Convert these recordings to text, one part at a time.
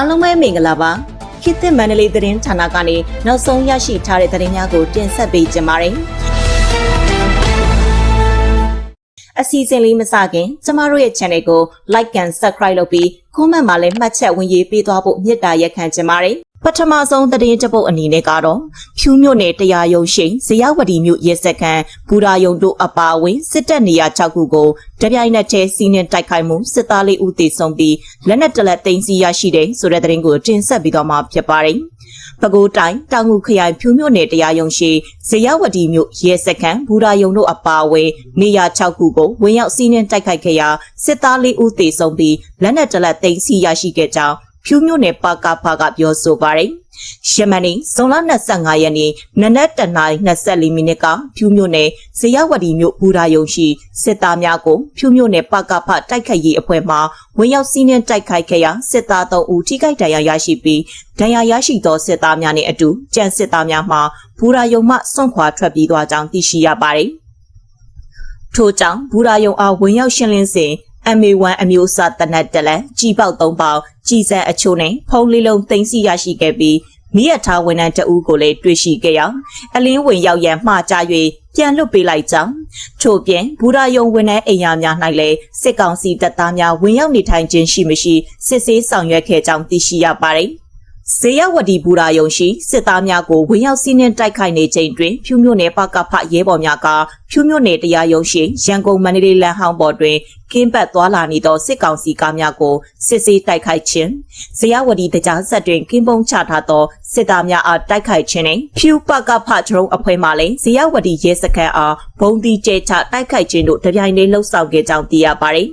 အားလုံးပဲမင်္ဂလာပါခေတ်သစ်မန္တလေးသတင်းဌာနကနေနောက်ဆုံးရရှိထားတဲ့သတင်းများကိုတင်ဆက်ပေးကြပါမယ်အစီအစဉ်လေးမစခင်ကျမတို့ရဲ့ channel ကို like and subscribe လုပ်ပြီး comment မှာလည်းမှတ်ချက်ဝင်ရေးပေးသွားဖို့မြစ်တာရက်ခံကြပါတယ် ပထမဆုံးသတင်းတစ်ပုဒ်အနေနဲ့ကတော့ဖြူးမြို့နယ်တရားရုံးရှိဇေယဝတီမြို့ရဲစခန်းဘူရာယုံတို့အပါအဝင်စစ်တပ်နေရာ6ခုကိုတပြိုင်နက်တည်းစီးနှင်းတိုက်ခိုက်မှုစစ်သားလေးဦးသေဆုံးပြီးလက်နက်တလက်သိမ်းဆီးရရှိတဲ့ဆိုတဲ့သတင်းကိုတင်ဆက်ပြီးတော့မှဖြစ်ပါတယ်။ပဲခူးတိုင်းတောင်ငူခရိုင်ဖြူးမြို့နယ်တရားရုံးရှိဇေယဝတီမြို့ရဲစခန်းဘူရာယုံတို့အပါအဝင်နေရာ6ခုကိုဝင်ရောက်စီးနှင်းတိုက်ခိုက်ခဲ့ရာစစ်သားလေးဦးသေဆုံးပြီးလက်နက်တလက်သိမ်းဆီးရရှိခဲ့ကြောင်း ဖြူးမြို့နယ်ပါကဖာကပြောဆိုပါတယ်။ယမန်နေ့ဇွန်လ25ရက်နေ့နနက်တနာရီ24မိနစ်ကဖြူးမြို့နယ်ဇေယဝတီမြို့ဘူရာယုံရှိစစ်သားများကိုဖြူးမြို့နယ်ပါကဖတိုက်ခိုက်ရေးအဖွဲ့မှဝင်ရောက်စီးနှင်းတိုက်ခိုက်ခဲ့ရာစစ်သား3ဦးထိခိုက်ဒဏ်ရာရရှိပြီးဒဏ်ရာရရှိသောစစ်သားများနှင့်အတူကြံစစ်သားများမှဘူရာယုံမှစွန့်ခွာထွက်ပြေးသွားကြောင်းသိရှိရပါတယ်။ထို့ကြောင့်ဘူရာယုံအားဝင်ရောက်ရှင်းလင်းစဉ် MA1 အမျိုးအစားတနက်တလက်ကြီးပေါက်၃ပေါက်ကြီးစံအချို့နဲ့ဖုံးလေးလုံးသိမ်းဆီးရရှိခဲ့ပြီးမိရထားဝန်ထမ်းတအူးကိုလည်းတွေ့ရှိခဲ့ရအလင်းဝင်ရောက်ရန်မှားကြ၍ပြန်လွတ်ပေးလိုက်ကြောင်းထို့ပြင်ဘူရာယုံဝန်ထမ်းအိမ်ယာများ၌လည်းစစ်ကောင်စီတပ်သားများဝင်ရောက်နေထိုင်ခြင်းရှိမရှိစစ်ဆေးဆောင်ရွက်ခဲ့ကြောင်းသိရှိရပါတယ် ဇေယဝတီဘူရာယုံရှိစစ်သားများကိုဝင်ရောက်စီးနှင်းတိုက်ခိုက်နေချိန်တွင်ဖြူးမြို့နယ်ပကဖရဲဘော်များကဖြူးမြို့နယ်တရားရုံးရှိရန်ကုန်မန္တလေးလမ်းဟောင်းပေါ်တွင်ကင်းပတ်သွားလာနေသောစစ်ကောင်စီကားများကိုစစ်ဆေးတိုက်ခိုက်ခြင်းဇေယဝတီတကြားဆက်တွင်ကင်းပုံချထားသောစစ်သားများအားတိုက်ခိုက်ခြင်းနှင့်ဖြူးပကဖဒရုန်းအဖွဲ့မှလည်းဇေယဝတီရဲစခန်းအားဘုံဒီကျဲချတိုက်ခိုက်ခြင်းတို့တပြိုင်တည်းလှုပ်ဆောင်ခဲ့ကြောင်းသိရပါသည်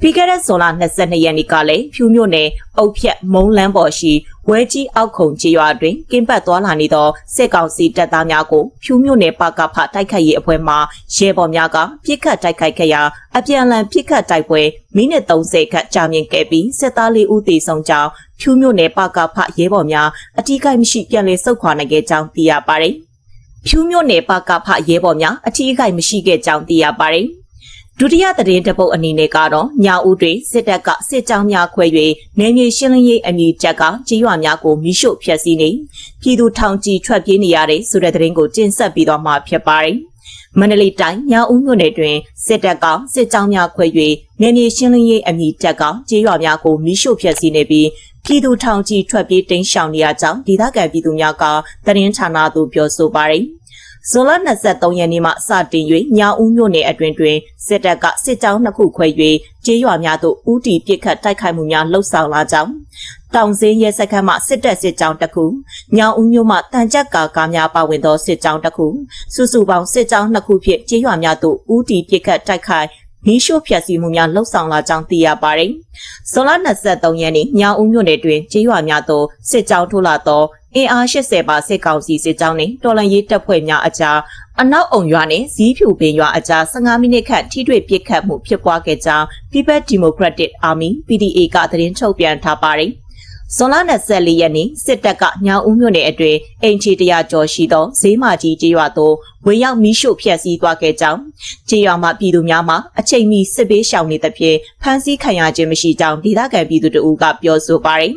ပြီးခဲ့တဲ့ဇွန်လ22ရက်နေ့ကလည်းဖြူးမြို့နယ်အုတ်ဖြတ်မုံလန်းပေါ်ရှိဝဲကြီးအောက်ခုံကျေးရွာတွင်ကင်းပတ်သွားလာနေသောစစ်ကောင်စီတပ်သားများကိုဖြူးမြို့နယ်ပကဖတိုက်ခိုက်ရေးအဖွဲ့မှရဲဘော်များကပြစ်ခတ်တိုက်ခိုက်ခဲ့ရာအပြန်အလှန်ပြစ်ခတ်တိုက်ပွဲမိနစ်30ခန့်ကြာမြင့်ခဲ့ပြီးစစ်သားလေးဦးသေဆုံးကြောင်းဖြူးမြို့နယ်ပကဖရဲဘော်များအထူးကိမရှိပြန်လည်ဆုတ်ခွာနိုင်ခဲ့ကြောင်းသိရပါတယ်။ဖြူးမြို့နယ်ပကဖရဲဘော်များအထူးကိမရှိခဲ့ကြောင်းသိရပါတယ်။ ဒုတိယသတင်းတပုတ်အနေနဲ့ကတော့ညာဦးတွင်စစ်တပ်ကစစ်ကြောင်းများခွဲ၍နယ်မြေရှင်းလင်းရေးအမည်ချက်ကကြေးရွာများကိုမိရှို့ဖျက်ဆီးနေပြည်သူထောင်ချီထွက်ပြေးနေရတဲ့ဆိုတဲ့သတင်းကိုတင်ဆက်ပြီးတော့မှဖြစ်ပါတယ်။မန္တလေးတိုင်းညာဦးမြို့နယ်တွင်စစ်တပ်ကစစ်ကြောင်းများခွဲ၍နယ်မြေရှင်းလင်းရေးအမည်ချက်ကကြေးရွာများကိုမိရှို့ဖျက်ဆီးနေပြီးပြည်သူထောင်ချီထွက်ပြေးတိမ်းရှောင်နေရကြောင်းဒေသခံပြည်သူများကသတင်းဌာနသို့ပြောဆိုပါတယ်။ ဇွန်လ23ရက်နေ့မှစတင်၍ညောင်ဦးမြို့နယ်အတွင်းတွင်စစ်တပ်ကစစ်ကြောင်းနှစ်ခုခွဲ၍ကျေးရွာများသို့ဦးတီပစ်ခတ်တိုက်ခိုက်မှုများလှုပ်ဆောင်လာကြောင်းတောင်စင်းရဲစခန်းမှစစ်တပ်စစ်ကြောင်းတစ်ခုညောင်ဦးမြို့မှတန်ကြပ်ကာကားများပါဝင်သောစစ်ကြောင်းတစ်ခုစုစုပေါင်းစစ်ကြောင်းနှစ်ခုဖြင့်ကျေးရွာများသို့ဦးတီပစ်ခတ်တိုက်ခိုက်မီးရှို့ဖျက်ဆီးမှုများလှုပ်ဆောင်လာကြောင်းသိရပါတယ်။ဇွန်လ23ရက်နေ့ညောင်ဦးမြို့နယ်တွင်ကျေးရွာများသို့စစ်ကြောင်းထိုးလာသောအင်အား80ပါစစ်ကောင်စီစစ်ကြောင်းနှင့်တော်လန်ရေးတပ်ဖွဲ့များအကြားအနောက်အုံရွာနှင့်ဇီးဖြူပင်ရွာအကြား15မိနစ်ခန့်ထိတွေ့ပစ်ခတ်မှုဖြစ်ပွားခဲ့ကြောင်း People Democratic Army PDA ကသတင်းထုတ်ပြန်ထားပါတယ်။ဇွန်လ24ရက်နေ့စစ်တပ်ကညောင်ဦးမြို့နယ်အတွင်းအင်ချီတရာကျော်ရှိသောဈေးမကြီးကျေးရွာသို့ဝင်ရောက်မိရှို့ဖျက်ဆီးသွားခဲ့ကြောင်းကျေးရွာမှပြည်သူများမှအချိန်မီစစ်ပေးရှောင်နေသဖြင့်ဖမ်းဆီးခံရခြင်းမရှိကြောင်းဒေသခံပြည်သူတို့ကပြောဆိုပါတယ်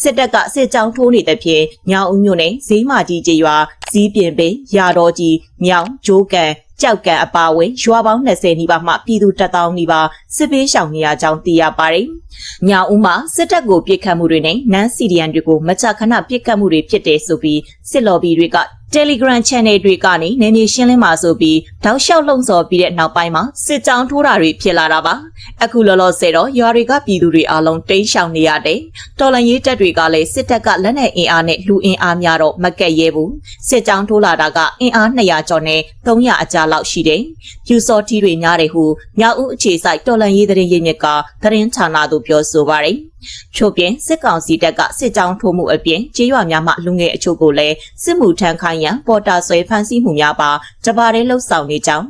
စစ်တပ်ကစစ်ကြောင်းထိုးနေတဲ့ဖြင့်ညောင်ဦးမြို့နယ်ဈေးမကြီးကျေးရွာဇီးပြင်ပင်ရာတော်ကြီးမြောင်ဂျိုးကန်ကြောက်ကံအပါဝင်ရွာပေါင်း20နီးပါးမှပြည်သူတပ်သားနီးပါးစစ်ပေးရှောင်နေရကြောင်းသိရပါတယ်။ညောင်ဦးမှာစစ်တပ်ကိုပြစ်ခတ်မှုတွေနဲ့နန်းစီဒီယန်တွေကိုမချခဏပြစ်ခတ်မှုတွေဖြစ်တယ်ဆိုပြီးစစ်လော်ဘီတွေက Telegram Channel တွေကနေနေမြေရှင်းလင်းမှာဆိုပြီးတောက်လျှောက်လှုံ့ဆော်ပြီးတဲ့နောက်ပိုင်းမှာစစ်ကြောင်းထိုးတာတွေဖြစ်လာတာပါအခုလောလောဆယ်တော့ရွာတွေကပြည်သူတွေအားလုံးတိမ်းရှောင်နေရတယ်တော်လန်ရေးတပ်တွေကလည်းစစ်တပ်ကလက်နက်အင်အားနဲ့လူအင်အားများတော့မကက်ရဲဘူးစစ်ကြောင်းထိုးလာတာကအင်အား200ကျော်နဲ့300အကြားလောက်ရှိတယ်ဖြူစော်တီတွေများတယ်ဟုမြောက်ဦးအခြေစိုက်တော်လန်ရေးတဲ့ရင်းမြစ်ကသတင်းဌာနသို့ပြောဆိုပါတယ်ချို့ပြင်စစ်ကောင်စီတပ်ကစစ်ကြောင်းထိုးမှုအပြင်ကျေးရွာများမှလူငယ်အချို့ကိုလည်းစစ်မှုထမ်းခိုင်းရန်ပေါ်တာဆွဲဖမ်းဆီးမှုများပါတပါးရဲလှုပ်ဆောင်နေကြောင်း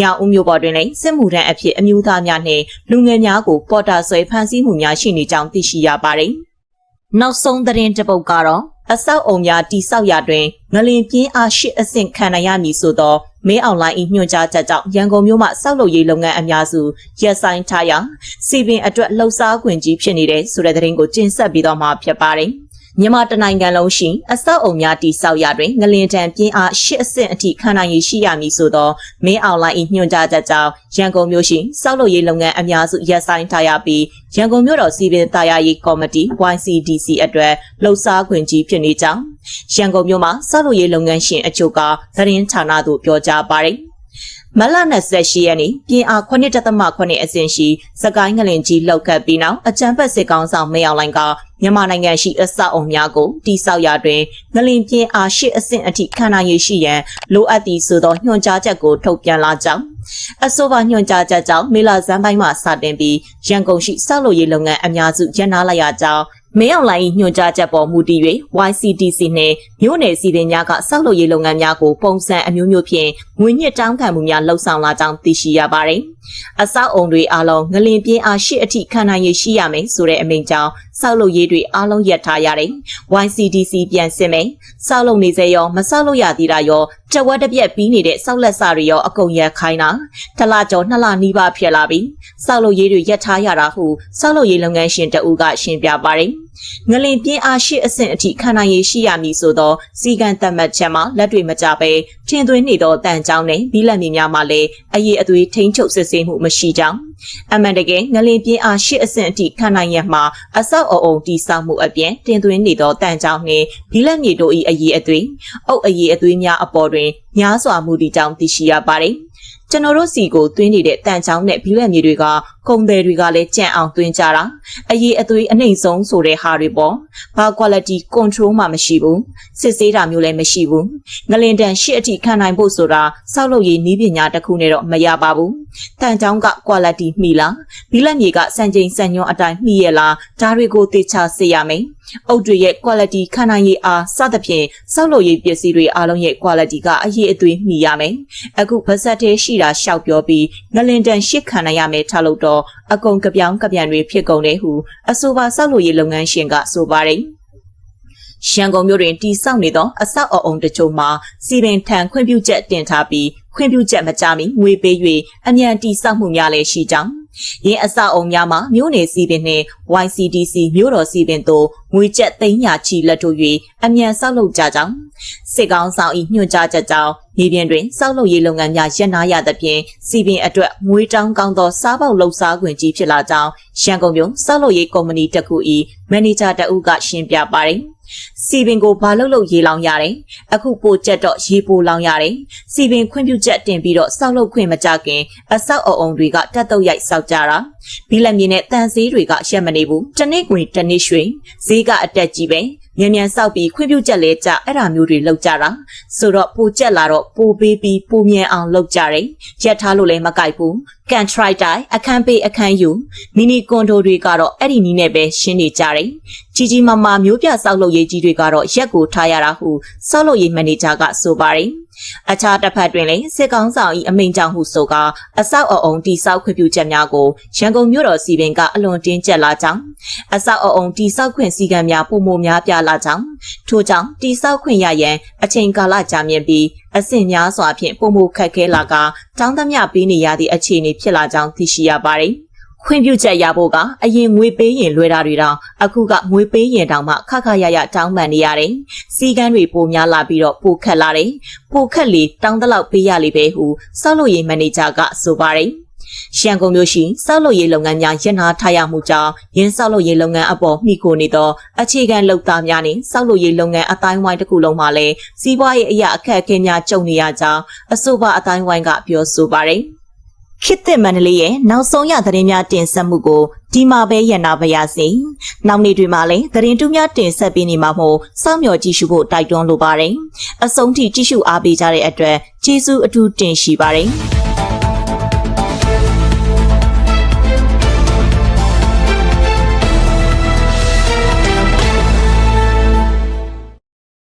ညောင်ဦးမျိုးပေါ်တွင်လည်းစစ်မှုထမ်းအဖြစ်အမျိုးသားများနှင့်လူငယ်များကိုပေါ်တာဆွဲဖမ်းဆီးမှုများရှိနေကြောင်းသိရှိရပါတယ်။နောက်ဆုံးသတင်းတစ်ပုဒ်ကတော့အဆောက်အုံများတိဆောက်ရာတွင်ငလင်ပြင်းအားရှိအဆင့်ခံနိုင်ရမည်ဆိုသောမင်းအွန်လိုင်း၏ညွှန်ကြားချက်ကြောင့်ရန်ကုန်မြို့မှစောက်လုပ်ရေးလုပ်ငန်းအများစုရပ်ဆိုင်းထားရာစီပင်အတွက်လှုပ်ရှားခွင့်ကြီးဖြစ်နေတဲ့ဆိုတဲ့သတင်းကိုတင်ဆက်ပြီးတော့မှဖြစ်ပါတယ်။ မြန်မာတနိုင်ငံလုံးရှိအဆောက်အုံများတိဆောက်ရာတွင်ငလင်တံပြင်းအား၈အဆင့်အထိခံနိုင်ရရှိရမည်ဆိုသောမင်းအွန်လိုင်း၏ညွှန်ကြားချက်ကြောင့်ရန်ကုန်မြို့ရှိစောက်လုပ်ရေးလုပ်ငန်းအများစုရပ်ဆိုင်းထားရပြီးရန်ကုန်မြို့တော်စီပင်တာယာရေးကော်မတီ YCDC အတွက်လှုပ်ရှားခွင့်ကြီးဖြစ်နေကြောင်းရန်ကုန်မြို့မှာစောက်လုပ်ရေးလုပ်ငန်းရှင်အချို့ကသတင်းဌာနသို့ပြောကြားပါတယ် မလ28ရက်နေ့ပြင်အား9.8အဆင့်ရှိစကိုင်းငလင်ကြီးလှုပ်ခတ်ပြီးနောက်အကြံဖက်စစ်ကောင်ဆောင်မေအောင်လိုင်ကမြန်မာနိုင်ငံရှိအဆောက်အုံများကိုတိစောက်ရာတွင်ငလင်ပြင်အား8အဆင့်အထိခံနိုင်ရရှိရန်လိုအပ်သည့်ဆိုသောညွှန်ကြားချက်ကိုထုတ်ပြန်လာကြောင်းအဆိုပါညွှန်ကြားချက်ကြောင့်မေလာဇန်ပိုင်းမှစတင်ပြီးရန်ကုန်ရှိစောက်လို့ရေးလုပ်ငန်းအများစုရန်နာလိုက်ရကြောင်းမင်းအောင်လိုင်းညွှန်ကြားချက်ပေါ်မူတည်၍ YCDC နှင့်မြို့နယ်စီပင်များကစောက်လုပ်ရေးလုပ်ငန်းများကိုပုံစံအမျိုးမျိုးဖြင့် ငွေညစ်တောင်းခံမှုများလှုပ်ဆောင်လာကြောင်းသိရှိရပါတယ်။အဆောက်အုံတွေအားလုံးငလင်ပြင်းအားရှိအထိခံနိုင်ရရှိရမယ်ဆိုတဲ့အမိန့်ကြောင့်စောက်လုပ်ရေးတွေအားလုံးရပ်ထားရတယ်။ YCDC ပြန်စစ်မယ်။စောက်လုပ်နေစေရောမစောက်လုပ်ရသေးတာရောတဝက်တစ်ပြက်ပြီးနေတဲ့စောက်လက်စာတွေရောအကုန်ရက်ခိုင်းတာ။တလကျော်နှစ်လနီးပါးဖြစ်လာပြီ။စောက်လုပ်ရေးတွေရပ်ထားရတာဟုစောက်လုပ်ရေးလုပ်ငန်းရှင်တအူးကရှင်းပြပါတယ်။ ငလင်ပြင်းအားရှိအဆင့်အထိခံနိုင်ရရှိရမည်ဆိုသောစီကံသတ်မှတ်ချက်မှာလက်တွေမကြပဲထင်သွင်းနေသောတန်ကြောင်းနဲ့ဘီလက်မီများမှလည်းအရေးအသွေးထိန်းချုပ်စစ်ဆေးမှုမရှိကြောင်းအမှန်တကယ်ငလင်ပြင်းအားရှိအဆင့်အထိခံနိုင်ရမှာအဆောက်အအုံတိဆောက်မှုအပြင်တင်သွင်းနေသောတန်ကြောင်းနှင့်ဘီလက်မြေတို့၏အရေးအသွေးအုပ်အရေးအသွေးများအပေါ်တွင်များစွာမှုသည့်ကြောင့်သိရှိရပါသည် ကျွန်တော်တို့စီကိုသွင်းနေတဲ့တန်ချောင်းနဲ့ဘီလက်မြေတွေကကုန်တယ်တွေကလည်းကြံ့အောင်သွင်းကြတာအရေးအသွေးအနှိမ့်ဆုံးဆိုတဲ့ဟာတွေပေါ့ဘာ quality control မှမရှိဘူးစစ်ဆေးတာမျိုးလည်းမရှိဘူးငလင်တန်ရှစ်အထိခံနိုင်ဖို့ဆိုတာစောက်လုပ်ရေးနည်းပညာတစ်ခုနဲ့တော့မရပါဘူးတန်ချောင်းက quality မှီလားဘီလက်မြေကစံချိန်စံညွှန်းအတိုင်းမှီရလားဒါတွေကိုသေချာစစ်ရမယ်အုတ်တွေရဲ့ quality ခံနိုင်ရည်အားစသဖြင့်စောက်လုပ်ရေးပစ္စည်းတွေအားလုံးရဲ့ quality ကအရေးအသွေးမှီရမယ်အခုဗဇက်သေးရှိတာရှောက်ပြောပြီးငလင်တန်ရှစ်ခံနိုင်ရမယ်ထားလို့တော့အကုန်ကပြောင်းကပြန်တွေဖြစ်ကုန်တယ်ဟုအဆိုပါစောက်လို့ရေးလုပ်ငန်းရှင်ကဆိုပါတယ်ရန်ကုန်မြို့တွင်တည်ဆောက်နေသောအဆောက်အအုံတချို့မှာစီပင်ထံခွင့်ပြုချက်တင်ထားပြီးခွင့်ပြုချက်မကြမီငွေပေး၍အမြန်တည်ဆောက်မှုများလည်းရှိကြောင်း ရင်းအဆောက်အုံများမှာမြို့နယ်စီပင်နှင့် YCDC မြို့တော်စီပင်တို့ငွေကျပ်သိန်းညာချီလက်တို့၍အမြန်ဆောက်လုပ်ကြကြောင်းစစ်ကောင်ဆောင်၏ညွှန်ကြားချက်ကြောင့်မြေပြင်တွင်ဆောက်လုပ်ရေးလုပ်ငန်းများရပ်နားရသဖြင့်စီပင်အတွက်ငွေတောင်းကောင်းသောစားပေါက်လှုပ်ရှားခွင့်ကြီးဖြစ်လာကြောင်းရန်ကုန်မြို့ဆောက်လုပ်ရေးကုမ္ပဏီတစ်ခု၏မန်နေဂျာတဦးကရှင်းပြပါတယ် စီပင်ကိုဘာလို့လို့ရေလောင်ရတယ်အခုပိုကျက်တော့ရေပိုလောင်ရတယ်စီပင်ခွင့်ပြုချက်တင်ပြီးတော့စောက်လုပ်ခွင့်မကြခင်အဆောက်အအုံတွေကတက်တုတ်ရိုက်စောက်ကြတာဘီလက်မြေနဲ့တန်ဆေးတွေကရက်မနေဘူးတနေ့ကွင်တနေ့ရွှေဈေးကအတက်ကြီးပဲမြန်မြန်စောက်ပြီးခွင့်ပြုချက်လဲကြအဲ့ဒါမျိုးတွေလောက်ကြတာဆိုတော့ပိုကျက်လာတော့ပိုပေးပြီးပိုမြန်အောင်လုပ်ကြတယ်ရက်ထားလို့လည်းမကြိုက်ဘူး ကန်ထရိုက်တိုင်းအခန်းပေးအခန်းယူမီနီကွန်ဒိုတွေကတော့အဲ့ဒီနီးနဲ့ပဲရှင်းနေကြတယ်ကြီးကြီးမားမားမျိုးပြစောက်လုပ်ရေးကြီးတွေကတော့ရက်ကိုထားရတာဟုစောက်လုပ်ရေးမန်နေဂျာကဆိုပါတယ် အခြားတစ်ဖက်တွင်လည်းစစ်ကောင်ဆောင်၏အမိန့်ကြောင့်ဟုဆိုကာအဆောက်အအုံတိဆောက်ခွင့်ပြုချက်များကိုရန်ကုန်မြို့တော်စီပင်ကအလွန်တင်းကျပ်လာကြောင်းအဆောက်အအုံတိဆောက်ခွင့်စည်းကမ်းများပုံမများပြလာကြောင်းထို့ကြောင့်တိဆောက်ခွင့်ရရန်အချိန်ကာလကြာမြင့်ပြီးအဆင့်များစွာဖြင့်ပုံမခက်ခဲလာကတောင်းသမျှပေးနေရသည့်အခြေအနေဖြစ်လာကြောင်းသိရှိရပါတယ်။ ခွင့်ပြုချက်ရဖို့ကအရင်ငွေပေးရင်လွယ်တာတွေတောင်အခုကငွေပေးရင်တောင်မှခခရရတောင်းပန်နေရတယ်။စီကန်းတွေပိုများလာပြီးတော့ပိုခက်လာတယ်။ပိုခက်လေတောင်းတလောက်ပေးရလိမ့်ပဲဟုစောက်လို့ရေးမန်နေဂျာကဆိုပါတယ်။ရန်ကုန်မြို့ရှိစောက်လုပ်ရေးလုပ်ငန်းများရန်နာထားရမှုကြောင့်ရင်းစောက်လုပ်ရေးလုပ်ငန်းအပေါ်မိခိုနေသောအခြေခံလုပ်သားများနှင့်စောက်လုပ်ရေးလုပ်ငန်းအတိုင်းဝိုင်းတစ်ခုလုံးမှာလည်းစီးပွားရေးအရာအခက်အခဲများကြုံနေရကြောင်းအဆိုပါအတိုင်းဝိုင်းကပြောဆိုပါတယ်။ ခေတ်သစ်မန္တလေးရဲ့နောက်ဆုံးရသတင်းများတင်ဆက်မှုကိုဒီမှာပဲရန်နာပါရစေ။နောက်နေ့တွေမှာလည်းသတင်းတူးများတင်ဆက်ပေးနေမှာမို့စောင့်မျှော်ကြည့်ရှုဖို့တိုက်တွန်းလိုပါတယ်။အဆုံးထိကြည့်ရှုအားပေးကြတဲ့အတွက်ကျေးဇူးအထူးတင်ရှိပါတယ်။